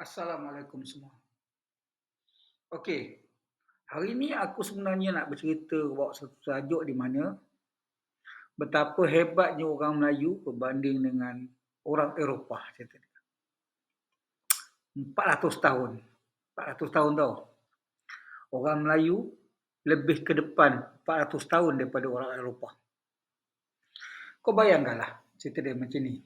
Assalamualaikum semua. Okey. Hari ini aku sebenarnya nak bercerita bawa satu tajuk di mana betapa hebatnya orang Melayu berbanding dengan orang Eropah cerita dia. 400 tahun. 400 tahun tau. Orang Melayu lebih ke depan 400 tahun daripada orang Eropah. Kau bayangkanlah cerita dia macam ni.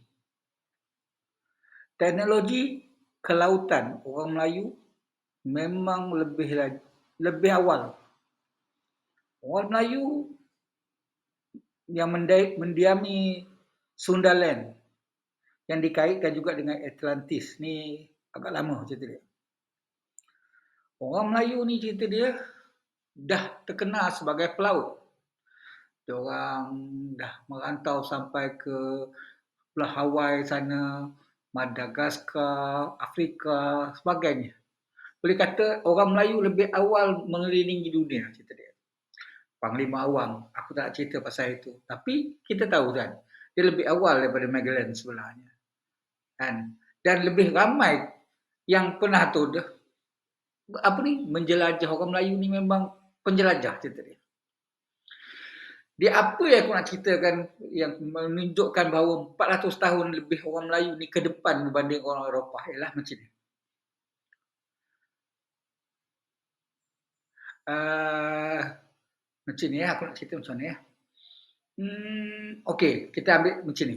Teknologi kelautan orang Melayu memang lebih lebih awal. Orang Melayu yang mendiami Sundaland yang dikaitkan juga dengan Atlantis ni agak lama cerita dia. Orang Melayu ni cerita dia dah terkenal sebagai pelaut. Dia orang dah merantau sampai ke belah Hawaii sana, Madagaskar, Afrika, sebagainya. Boleh kata orang Melayu lebih awal mengelilingi dunia cerita dia. Panglima Awang, aku tak cerita pasal itu. Tapi kita tahu kan, dia lebih awal daripada Magellan sebenarnya. Kan? Dan lebih ramai yang pernah tu apa ni menjelajah orang Melayu ni memang penjelajah cerita dia. Dia apa yang aku nak ceritakan yang menunjukkan bahawa 400 tahun lebih orang Melayu ni ke depan berbanding orang Eropah ialah macam ni. Uh, macam ni ya, aku nak cerita macam ni ya. Hmm, Okey, kita ambil macam ni.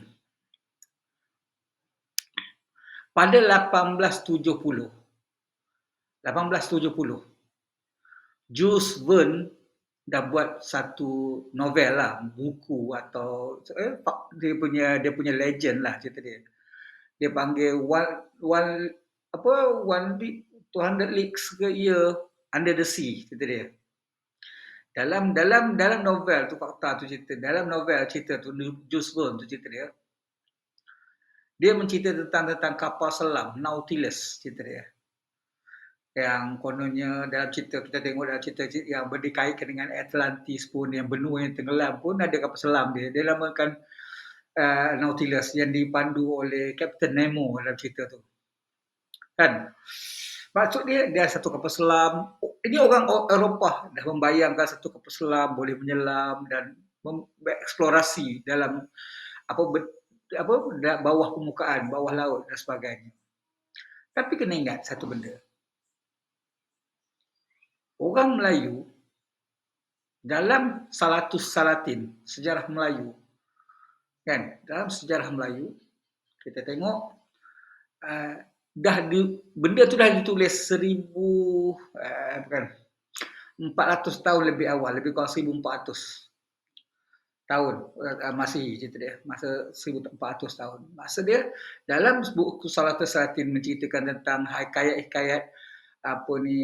Pada 1870, 1870. Jules Verne dah buat satu novel lah, buku atau eh, dia punya dia punya legend lah cerita dia. Dia panggil one one apa one two hundred leagues ke year under the sea cerita dia. Dalam dalam dalam novel tu fakta tu cerita dalam novel cerita tu Jules Verne tu cerita dia. Dia mencerita tentang tentang kapal selam Nautilus cerita dia yang kononnya dalam cerita kita tengok dalam cerita yang berdikaitkan dengan Atlantis pun yang benua yang tenggelam pun ada kapal selam dia. Dia namakan uh, Nautilus yang dipandu oleh Captain Nemo dalam cerita tu. Kan? Maksud dia dia satu kapal selam. Ini orang Eropah dah membayangkan satu kapal selam boleh menyelam dan bereksplorasi dalam apa apa bawah permukaan bawah laut dan sebagainya. Tapi kena ingat satu benda orang Melayu dalam Salatus Salatin, sejarah Melayu, kan? Dalam sejarah Melayu, kita tengok uh, dah di, benda tu dah ditulis seribu uh, bukan 400 tahun lebih awal, lebih kurang 1400 tahun. Uh, masih cerita dia masa 1400 tahun. Masa dia dalam buku Salatus Salatin menceritakan tentang hikayat-hikayat apa ni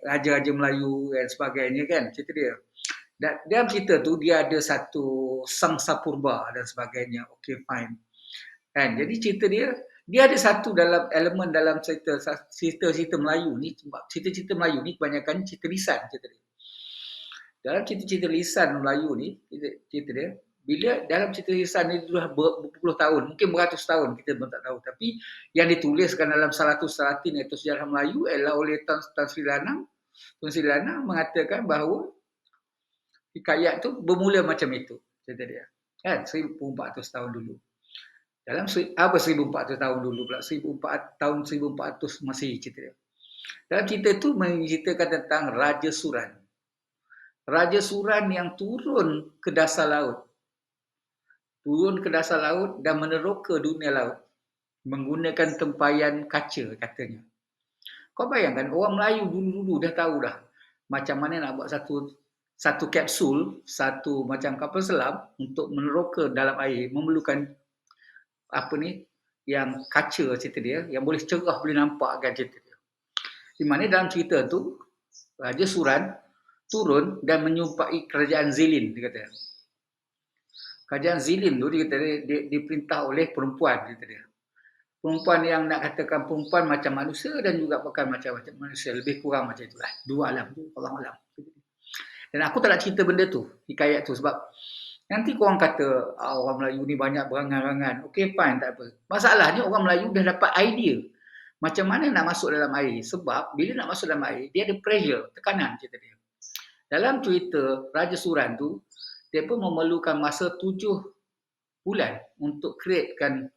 raja-raja Melayu dan sebagainya kan cerita dia. Dan dalam cerita tu dia ada satu sang sapurba dan sebagainya. Okay fine. Kan jadi cerita dia dia ada satu dalam elemen dalam cerita cerita-cerita Melayu ni cerita-cerita Melayu ni kebanyakan cerita lisan cerita dia. Dalam cerita-cerita lisan Melayu ni cerita dia bila dalam cerita lisan ni sudah berpuluh tahun, mungkin beratus tahun kita pun tak tahu. Tapi yang dituliskan dalam Salatus Salatin iaitu sejarah Melayu ialah oleh Tan, Tan Sri Lanang. Tan Sri Lanang mengatakan bahawa hikayat tu bermula macam itu. Cerita dia. Kan? 1400 tahun dulu. Dalam apa 1400 tahun dulu pula? 1400, tahun 1400 masih cerita dia. Dalam cerita itu menceritakan tentang Raja Suran. Raja Suran yang turun ke dasar laut turun ke dasar laut dan meneroka dunia laut menggunakan tempayan kaca katanya. Kau bayangkan orang Melayu dulu-dulu dah tahu dah macam mana nak buat satu satu kapsul, satu macam kapal selam untuk meneroka dalam air memerlukan apa ni yang kaca cerita dia yang boleh cerah boleh nampak kan cerita dia. Di mana dalam cerita tu Raja Suran turun dan menyumpai kerajaan Zilin dia kata kerajaan Zilin tu dia kata dia, dia diperintah oleh perempuan kata dia. Perempuan yang nak katakan perempuan macam manusia dan juga bukan macam macam manusia lebih kurang macam itulah. Dua alam tu, Allah alam. Dan aku tak nak cerita benda tu, hikayat tu sebab nanti kau orang kata ah, orang Melayu ni banyak berangan-angan. Okey fine tak apa. Masalahnya orang Melayu dah dapat idea macam mana nak masuk dalam air sebab bila nak masuk dalam air dia ada pressure tekanan cerita dia dalam cerita Raja Suran tu dia pun memerlukan masa tujuh bulan untuk createkan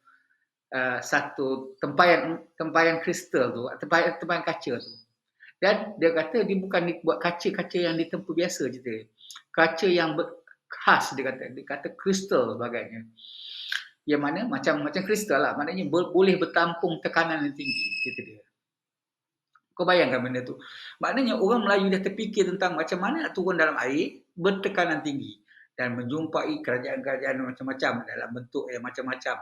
uh, satu tempayan tempayan kristal tu tempayan tempayan kaca tu. Dan dia kata dia bukan buat kaca-kaca yang ditempu biasa cerita kaca yang khas dia kata dia kata kristal sebagainya yang mana macam macam kristal lah. Maknanya boleh bertampung tekanan yang tinggi kata dia. Kau bayangkan benda tu. Maknanya orang Melayu dah terfikir tentang macam mana nak turun dalam air bertekanan tinggi dan menjumpai kerajaan-kerajaan macam-macam dalam bentuk yang macam-macam.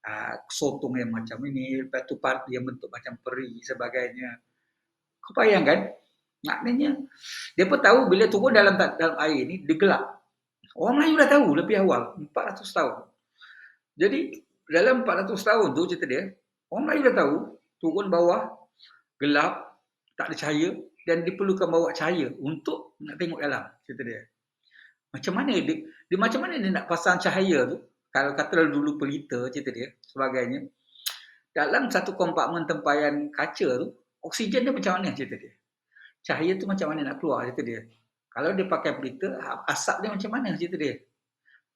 Uh, sotong yang macam ini lepas tu part yang bentuk macam peri sebagainya. Kau bayangkan maknanya dia pun tahu bila turun dalam dalam air ni dia gelap. Orang Melayu dah tahu lebih awal 400 tahun. Jadi dalam 400 tahun tu cerita dia, orang Melayu dah tahu turun bawah, gelap, tak ada cahaya dan diperlukan bawa cahaya untuk nak tengok dalam cerita dia. Macam mana dia, dia macam mana dia nak pasang cahaya tu? Kalau kata dulu pelita cerita dia sebagainya. Dalam satu kompartmen tempayan kaca tu, oksigen dia macam mana cerita dia? Cahaya tu macam mana nak keluar cerita dia? Kalau dia pakai pelita, asap dia macam mana cerita dia?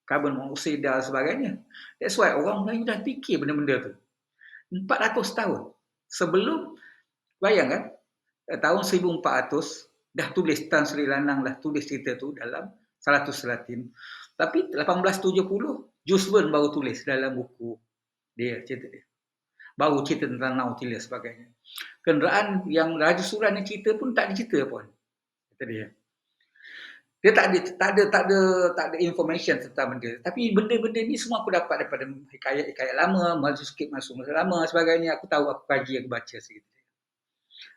karbon monoksida sebagainya. That's why orang Melayu dah fikir benda-benda tu. 400 tahun sebelum bayangkan tahun 1400 dah tulis Tan Sri Lanang dah tulis cerita tu dalam 100 Latin. Tapi 1870 Jules Verne baru tulis dalam buku dia cerita dia. Baru cerita tentang Nautilus sebagainya. Kenderaan yang Raja Suran ni cerita pun tak dicerita pun. Kata dia dia tak ada tak ada tak ada tak ada information tentang benda tapi benda-benda ni semua aku dapat daripada hikayat-hikayat lama manuskrip masuk masa lama sebagainya aku tahu aku kaji aku baca sikit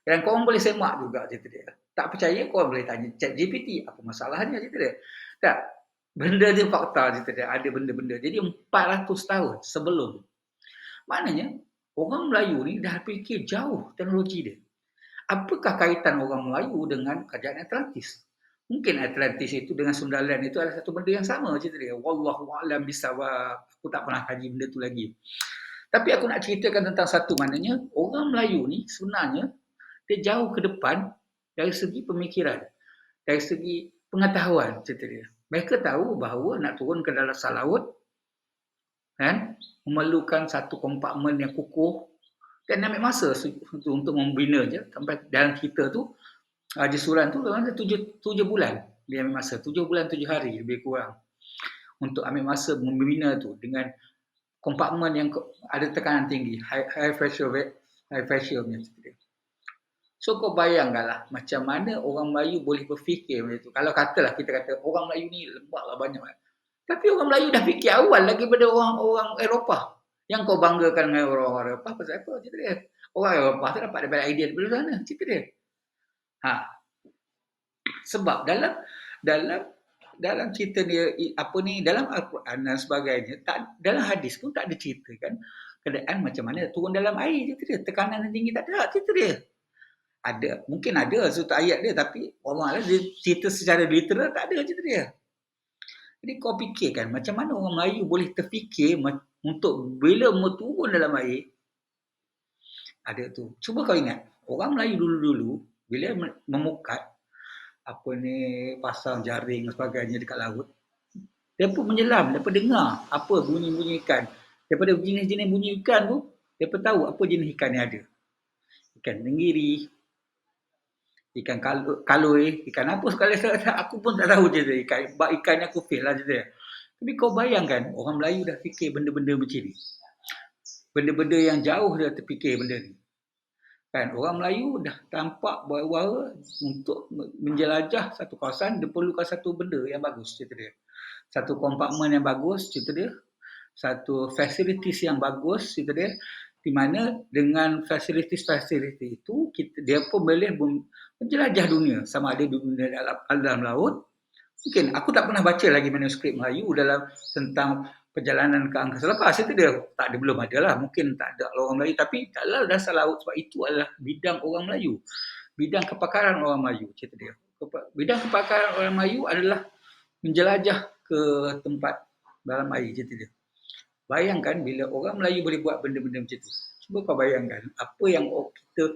dan kau boleh semak juga cerita dia. Tak percaya kau boleh tanya chat GPT apa masalahnya cerita dia. Tak. Benda dia fakta cerita dia. Ada benda-benda. Jadi 400 tahun sebelum. Maknanya orang Melayu ni dah fikir jauh teknologi dia. Apakah kaitan orang Melayu dengan kerajaan Atlantis? Mungkin Atlantis itu dengan Sundaland itu adalah satu benda yang sama cerita dia. Wallahu a'lam bisawab. Aku tak pernah kaji benda tu lagi. Tapi aku nak ceritakan tentang satu. Maknanya orang Melayu ni sebenarnya dia jauh ke depan dari segi pemikiran, dari segi pengetahuan cerita dia. Mereka tahu bahawa nak turun ke dalam laut kan memerlukan satu kompartmen yang kukuh dan ambil masa untuk, membina je sampai dalam kita tu Haji Suran tu dalam tujuh, tujuh bulan dia ambil masa. Tujuh bulan, tujuh hari lebih kurang. Untuk ambil masa membina tu dengan kompartmen yang ada tekanan tinggi. High, high pressure, high pressure punya seperti So kau bayangkanlah macam mana orang Melayu boleh berfikir macam tu. Kalau katalah kita kata orang Melayu ni lembab lah banyak. Tapi orang Melayu dah fikir awal lagi daripada orang-orang Eropah. Yang kau banggakan dengan orang-orang Eropah pasal apa? Cerita dia. Orang Eropah tu dapat daripada idea daripada sana. Cerita dia. Ha. Sebab dalam dalam dalam cerita dia apa ni dalam al-Quran dan sebagainya tak dalam hadis pun tak ada cerita kan keadaan macam mana turun dalam air cerita dia tekanan yang tinggi tak ada cerita dia ada. Mungkin ada satu ayat dia tapi Allah dia cerita secara literal tak ada cerita dia. Jadi kau fikirkan macam mana orang Melayu boleh terfikir untuk bila turun dalam air ada tu. Cuba kau ingat orang Melayu dulu-dulu bila memukat apa ni pasang jaring dan sebagainya dekat laut dia pun menyelam dia pun dengar apa bunyi-bunyi ikan. Daripada jenis-jenis bunyi ikan tu dia pun tahu apa jenis ikan yang ada. Ikan tenggiri ikan kaloi ikan apa sekali aku pun tak tahu je ikan ikan aku fail lah je tapi kau bayangkan orang Melayu dah fikir benda-benda macam ni benda-benda yang jauh dia terfikir benda ni Kan orang Melayu dah tampak bahawa untuk menjelajah satu kawasan dia perlukan satu benda yang bagus cerita dia. Satu kompartmen yang bagus cerita dia. Satu facilities yang bagus cerita dia. Di mana dengan facilities-facilities itu kita, dia pun boleh menjelajah dunia sama ada dunia dalam, dalam laut. Mungkin aku tak pernah baca lagi manuskrip Melayu dalam tentang perjalanan ke angkasa lepas. Itu dia tak ada belum ada lah. Mungkin tak ada orang Melayu tapi dalam dasar laut sebab itu adalah bidang orang Melayu. Bidang kepakaran orang Melayu cerita dia. Bidang kepakaran orang Melayu adalah menjelajah ke tempat dalam air cerita dia. Bayangkan bila orang Melayu boleh buat benda-benda macam tu. Cuba kau bayangkan apa yang kita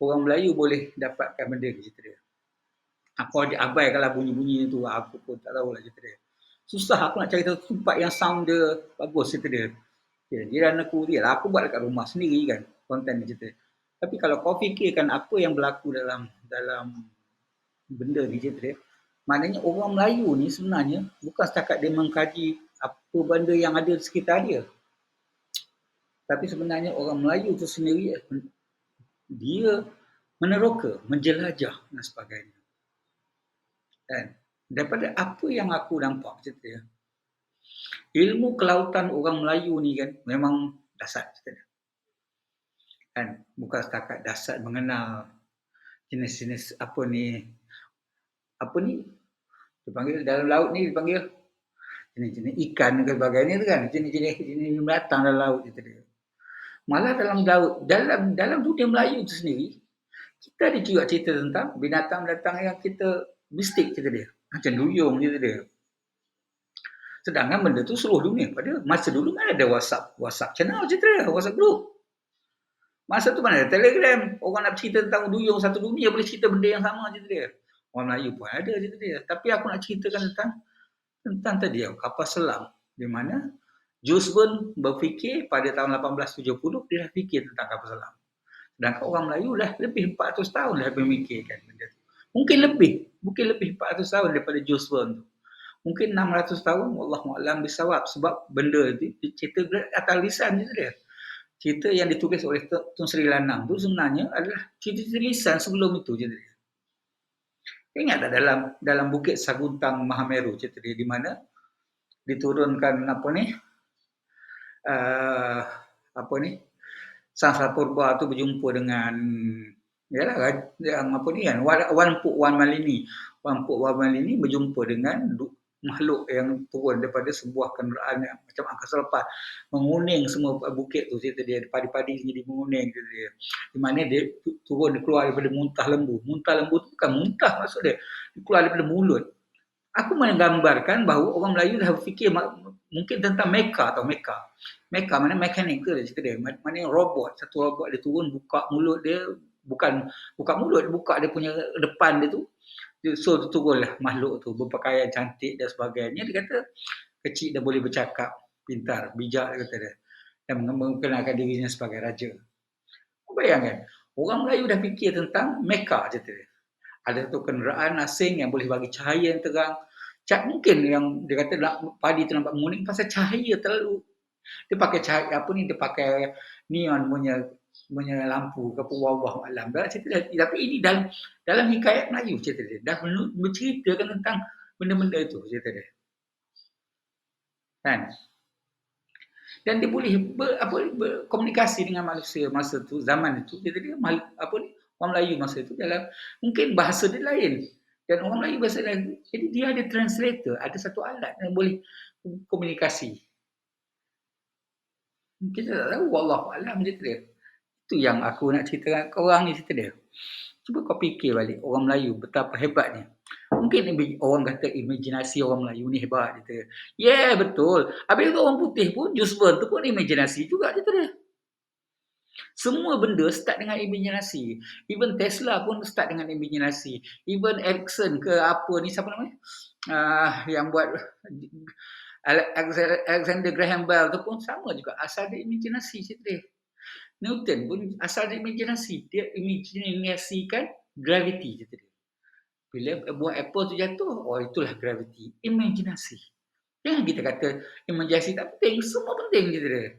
orang Melayu boleh dapatkan benda ni cerita dia. Aku ada abai kalau bunyi-bunyi tu aku pun tak tahu lah cerita dia. Susah aku nak cari tahu tempat yang sound dia bagus cerita dia. Ya, jiran aku dia lah. Aku buat dekat rumah sendiri kan konten cerita. Tapi kalau kau fikirkan apa yang berlaku dalam dalam benda ni cerita dia. Maknanya orang Melayu ni sebenarnya bukan setakat dia mengkaji apa benda yang ada di sekitar dia. Tapi sebenarnya orang Melayu tu sendiri dia meneroka, menjelajah dan sebagainya. Dan daripada apa yang aku nampak cerita dia, ilmu kelautan orang Melayu ni kan memang dasar cerita dia. Kan? Bukan setakat dasar mengenal jenis-jenis apa ni, apa ni, dipanggil dalam laut ni dipanggil jenis-jenis ikan dan sebagainya tu kan, jenis-jenis jenis binatang dalam laut cerita dia. Malah dalam laut, dalam dalam dunia Melayu itu sendiri, kita ada juga cerita tentang binatang-binatang yang kita mistik cerita dia. Macam duyung cerita dia. Sedangkan benda tu seluruh dunia. Pada masa dulu kan ada WhatsApp, WhatsApp channel cerita dia, WhatsApp group. Masa tu mana ada Telegram. Orang nak cerita tentang duyung satu dunia boleh cerita benda yang sama cerita dia. Orang Melayu pun ada cerita dia. Tapi aku nak ceritakan tentang tentang tadi kapal selam. Di mana Jules Verne berfikir pada tahun 1870 dia dah fikir tentang kapal selam. Dan orang Melayu dah lebih 400 tahun dah memikirkan benda tu. Mungkin lebih, mungkin lebih 400 tahun daripada Jules Verne tu. Mungkin 600 tahun Allah Mu'alam bisawab sebab benda tu cerita atas lisan je dia. Cerita yang ditulis oleh Tun Sri Lanang tu sebenarnya adalah cerita lisan sebelum itu je dia. Ingat tak dalam dalam Bukit Saguntang Mahameru cerita dia di mana diturunkan apa ni uh, apa ni sang purba tu berjumpa dengan yalah yang apa ni kan Wan Puk Wan Malini. Wan Puk Wan Malini berjumpa dengan makhluk yang turun daripada sebuah kenderaan yang macam angkasa lepas. Menguning semua bukit tu cerita dia padi-padi jadi menguning cerita dia. Di mana dia turun keluar daripada muntah lembu. Muntah lembu tu bukan muntah maksud dia, dia keluar daripada mulut aku menggambarkan bahawa orang Melayu dah berfikir mungkin tentang Meka atau Meka. Meka mana mechanical dia cerita dia. Mana robot, satu robot dia turun buka mulut dia, bukan buka mulut, buka dia punya depan dia tu. So turunlah makhluk tu berpakaian cantik dan sebagainya. Dia kata kecil dah boleh bercakap, pintar, bijak dia kata dia. Dan mengenalkan dirinya sebagai raja. Bayangkan, orang Melayu dah fikir tentang Meka cerita dia. Ada satu kenderaan asing yang boleh bagi cahaya yang terang, Cak mungkin yang dia kata nak padi tu nampak menguning pasal cahaya terlalu. Dia pakai cahaya apa ni dia pakai neon punya punya lampu ke wawah malam. Dah cerita. Tapi ini dalam dalam hikayat Melayu cerita dia. Dah menceritakan tentang benda-benda itu cerita dia. Kan? Dan dia boleh ber, apa, berkomunikasi dengan manusia masa tu zaman itu. Dia dia apa ni? Orang Melayu masa itu dalam mungkin bahasa dia lain. Dan orang Melayu bahasa lain. Jadi dia ada translator, ada satu alat yang boleh komunikasi. Kita tak tahu Allah Alam cerita dia. Itu yang aku nak ceritakan ke orang ni cerita dia. Cuba kau fikir balik orang Melayu betapa hebatnya. Mungkin orang kata imajinasi orang Melayu ni hebat cerita. Ya yeah, betul. Habis orang putih pun Jusburn tu pun imajinasi juga cerita dia. Semua benda start dengan imajinasi. Even Tesla pun start dengan imajinasi. Even Ericsson ke apa ni siapa namanya? Uh, yang buat Alexander Graham Bell tu pun sama juga asal dia imajinasi cerita Newton pun asal dia imajinasi. Dia imajinasikan gravity cerita dia. Bila buat apple tu jatuh, oh itulah gravity. Imajinasi. Jangan kita kata imajinasi tak penting. Semua penting cerita dia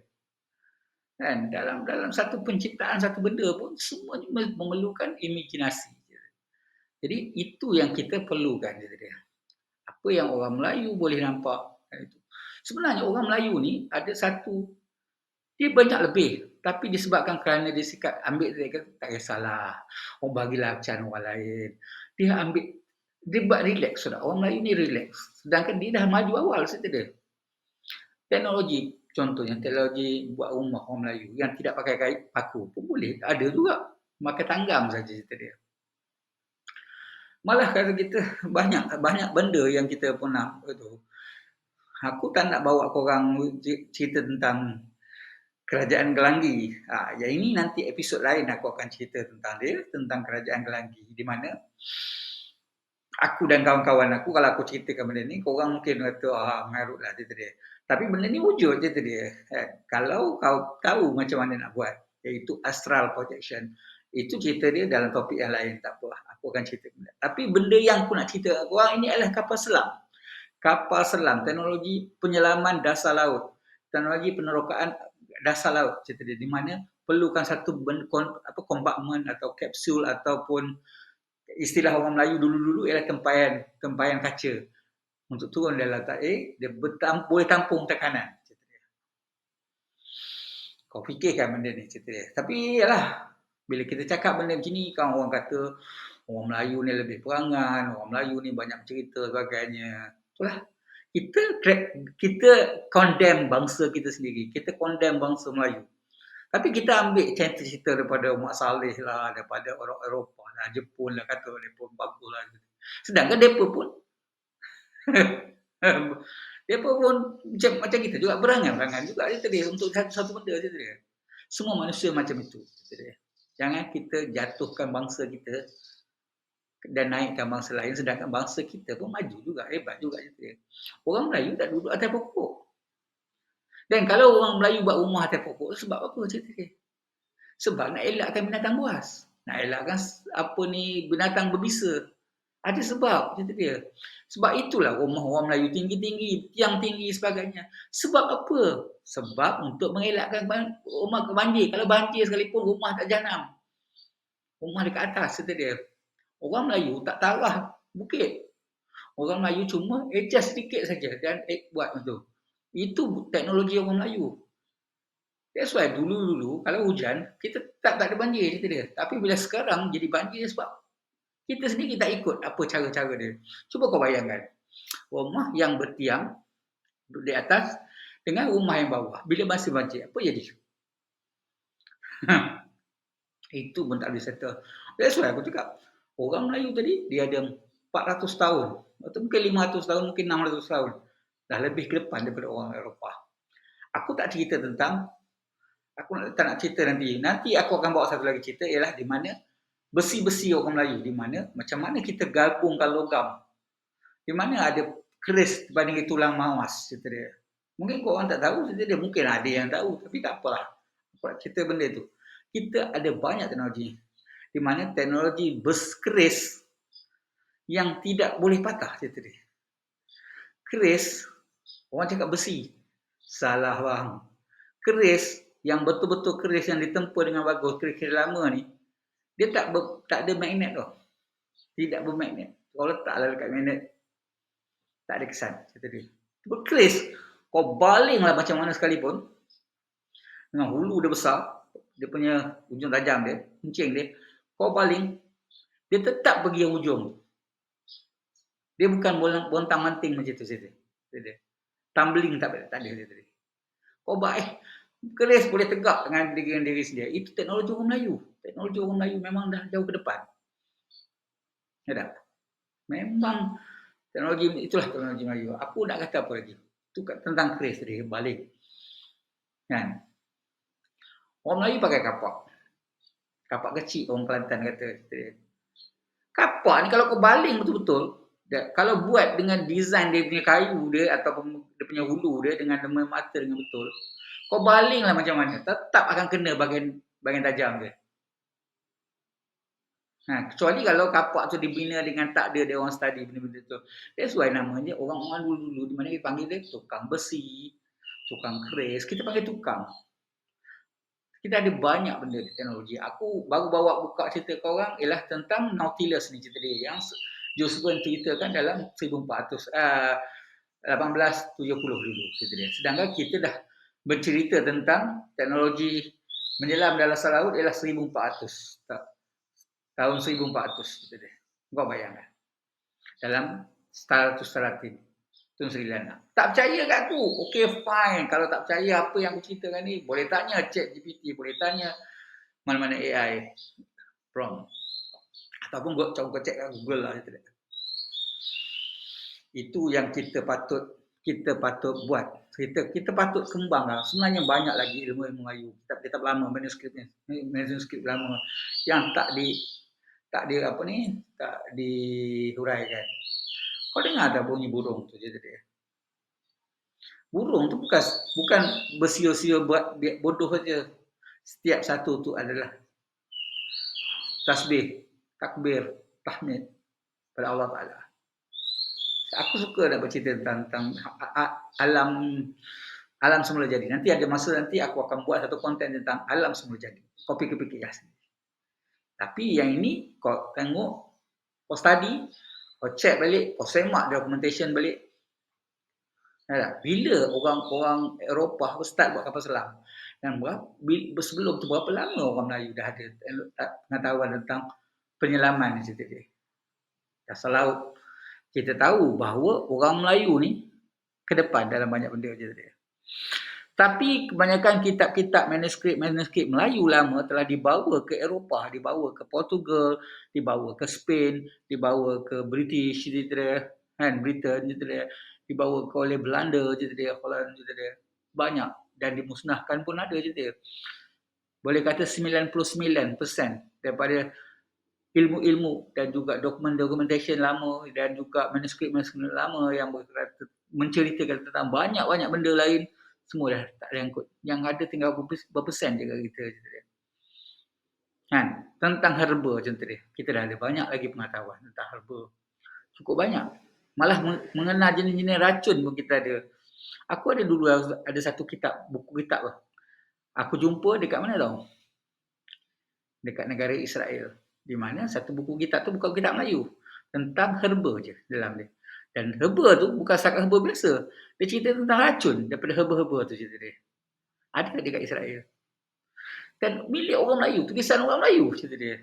kan? Dalam dalam satu penciptaan satu benda pun semua memerlukan imajinasi jadi itu yang kita perlukan dia. Apa yang orang Melayu boleh nampak kan itu. Sebenarnya orang Melayu ni ada satu dia banyak lebih. Tapi disebabkan kerana dia sikat ambil dia kata tak kisahlah. Orang bagilah macam orang lain. Dia ambil dia buat relax sudah orang Melayu ni relax. Sedangkan dia dah maju awal cerita dia. Teknologi contohnya teknologi buat rumah orang Melayu yang tidak pakai kait paku pun boleh ada juga pakai tanggam saja cerita dia malah kalau kita banyak banyak benda yang kita pernah itu aku tak nak bawa korang cerita tentang kerajaan Gelanggi. Ha, yang ini nanti episod lain aku akan cerita tentang dia, tentang kerajaan Gelanggi. Di mana aku dan kawan-kawan aku, kalau aku ceritakan benda ni, korang mungkin kata, ah, mengarut lah cerita dia. Tapi benda ni wujud cerita dia. Eh, kalau kau tahu macam mana nak buat, iaitu astral projection, itu cerita dia dalam topik yang lain, tak apa. Aku akan cerita benda. Tapi benda yang aku nak cerita korang ini adalah kapal selam. Kapal selam, teknologi penyelaman dasar laut. Teknologi penerokaan dasar laut cerita dia di mana perlukan satu apa kompartmen atau kapsul ataupun istilah orang Melayu dulu-dulu ialah tempayan tempayan kaca untuk turun dalam latar air dia betam, boleh tampung tekanan. Kau fikirkan benda ni dia. Tapi yalah bila kita cakap benda macam kan orang kata orang Melayu ni lebih perangan, orang Melayu ni banyak cerita sebagainya. Itulah kita kita condemn bangsa kita sendiri. Kita condemn bangsa Melayu. Tapi kita ambil cerita-cerita daripada Mak Saleh lah, daripada orang Eropah lah, Jepun lah kata mereka bagus lah. Sedangkan mereka pun mereka pun macam, macam kita juga berangan-berangan juga dia tadi untuk satu, satu benda dia tadi. Semua manusia macam itu. Jangan kita jatuhkan bangsa kita dan naikkan bangsa lain sedangkan bangsa kita pun maju juga hebat juga cerita orang Melayu tak duduk atas pokok. Dan kalau orang Melayu buat rumah atas pokok sebab apa cerita dia? Sebab nak elakkan binatang buas. Nak elakkan apa ni binatang berbisa ada sebab cerita dia sebab itulah rumah orang Melayu tinggi-tinggi tiang tinggi sebagainya sebab apa sebab untuk mengelakkan rumah ke banjir kalau banjir sekalipun rumah tak janam rumah dekat atas cerita dia Orang Melayu tak tarah bukit. Orang Melayu cuma adjust sedikit saja dan eh, buat macam tu. Itu teknologi orang Melayu. That's why dulu-dulu kalau hujan, kita tak, tak ada banjir cerita dia. Tapi bila sekarang jadi banjir sebab kita sendiri tak ikut apa cara-cara dia. Cuba kau bayangkan. Rumah yang bertiang di atas dengan rumah yang bawah. Bila masih banjir, apa jadi? Itu pun tak boleh settle. That's why aku cakap, orang Melayu tadi dia ada 400 tahun atau mungkin 500 tahun mungkin 600 tahun dah lebih ke depan daripada orang Eropah aku tak cerita tentang aku tak nak cerita nanti nanti aku akan bawa satu lagi cerita ialah di mana besi-besi orang Melayu di mana macam mana kita gabungkan logam di mana ada keris dibanding tulang mawas cerita dia mungkin kau orang tak tahu cerita dia mungkin ada yang tahu tapi tak apalah nak cerita benda tu kita ada banyak teknologi di mana teknologi bus keris yang tidak boleh patah cerita dia. Keris, orang cakap besi. Salah bang. Keris yang betul-betul keris yang ditempa dengan bagus, keris-keris lama ni, dia tak ber, tak ada magnet tu. Tidak bermagnet. Kalau letaklah dekat magnet, tak ada kesan cerita dia. Keris, kau balinglah macam mana sekalipun, dengan hulu dia besar, dia punya ujung tajam dia, kencing dia, kau baling, dia tetap pergi yang ujung. Dia bukan bontang manting macam tu situ. Dia. Tumbling tak tak ada Kau baik. Eh, keris boleh tegak dengan diri diri sendiri. Itu teknologi orang Melayu. Teknologi orang Melayu memang dah jauh ke depan. Ya Memang teknologi itulah teknologi Melayu. Aku nak kata apa lagi? Itu tentang keris tadi balik. Kan? Orang Melayu pakai kapak. Kapak kecil orang Kelantan kata. Kapak ni kalau kau baling betul-betul, kalau buat dengan design dia punya kayu dia ataupun dia punya hulu dia dengan lemah mata dengan betul, kau balinglah macam mana, tetap akan kena bahagian bahagian tajam dia. Ha, kecuali kalau kapak tu dibina dengan tak ada dia orang study benda-benda tu. That's why namanya orang-orang dulu-dulu di mana kita panggil dia tukang besi, tukang keris, kita panggil tukang kita ada banyak benda di teknologi. Aku baru bawa buka cerita kau orang ialah tentang Nautilus ni cerita dia yang Verne ceritakan dalam 1400 uh, 1870 dulu cerita dia. Sedangkan kita dah bercerita tentang teknologi menyelam dalam laut ialah 1400 tahun 1400 cerita dia. Kau bayangkan. Dalam Star to Staratin. Tun Sri Lana. Tak percaya kat aku. Okay, fine. Kalau tak percaya apa yang aku ceritakan ni, boleh tanya chat GPT, boleh tanya mana-mana AI from. Ataupun kau coba cek kat Google lah. Itu yang kita patut kita patut buat Kita kita patut kembang lah. Sebenarnya banyak lagi ilmu-ilmu Melayu. Kitab-kitab lama, manuskrip ni. Manuskrip lama yang tak di tak di apa ni tak dihuraikan. Kau dengar tak bunyi burung tu tadi? Burung tu bukan bukan bersio-sio buat bodoh saja. Setiap satu tu adalah tasbih, takbir, tahmid pada Allah Taala. Aku suka nak bercerita tentang, tentang alam alam semula jadi. Nanti ada masa nanti aku akan buat satu konten tentang alam semula jadi. Kau fikir-fikir ya. Tapi yang ini kau tengok, kau study, kau check balik, kau semak documentation balik. Bila orang-orang Eropah start buat kapal selam, dan berapa, sebelum tu berapa lama orang Melayu dah ada pengetahuan tentang penyelaman ni cerita dia. Dasar laut. Kita tahu bahawa orang Melayu ni ke depan dalam banyak benda cerita dia. Tapi kebanyakan kitab-kitab manuskrip-manuskrip Melayu lama telah dibawa ke Eropah, dibawa ke Portugal, dibawa ke Spain, dibawa ke British, cerita. Kan, Britain, cerita. Dibawa ke oleh Belanda, cerita. Holland, cerita. Banyak dan dimusnahkan pun ada je dia. Boleh kata 99% daripada ilmu-ilmu dan juga dokumen-dokumentation lama dan juga manuskrip-manuskrip lama yang menceritakan tentang banyak-banyak benda lain semua dah tak ada yang ikut. Yang ada tinggal berapa persen je kita. Kan? Tentang herba dia. Kita dah ada banyak lagi pengetahuan tentang herba. Cukup banyak. Malah mengenal jenis-jenis racun pun kita ada. Aku ada dulu ada satu kitab, buku kitab lah. Aku jumpa dekat mana tau? Dekat negara Israel. Di mana satu buku kitab tu bukan kitab Melayu. Tentang herba je dalam dia. Dan herba tu bukan setakat herba biasa. Dia cerita tentang racun daripada herba-herba tu cerita dia. Ada dekat Israel. Dan milik orang Melayu, tulisan orang Melayu cerita dia.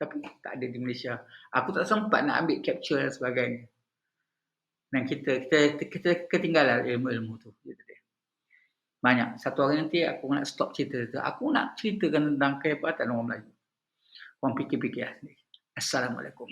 Tapi tak ada di Malaysia. Aku tak sempat nak ambil capture dan sebagainya dan kita kita kita ketinggalan ilmu-ilmu tu gitu deh. Banyak. Satu hari nanti aku nak stop cerita tu. Aku nak ceritakan tentang kehebatan orang Melayu. Orang fikir-fikir. Assalamualaikum.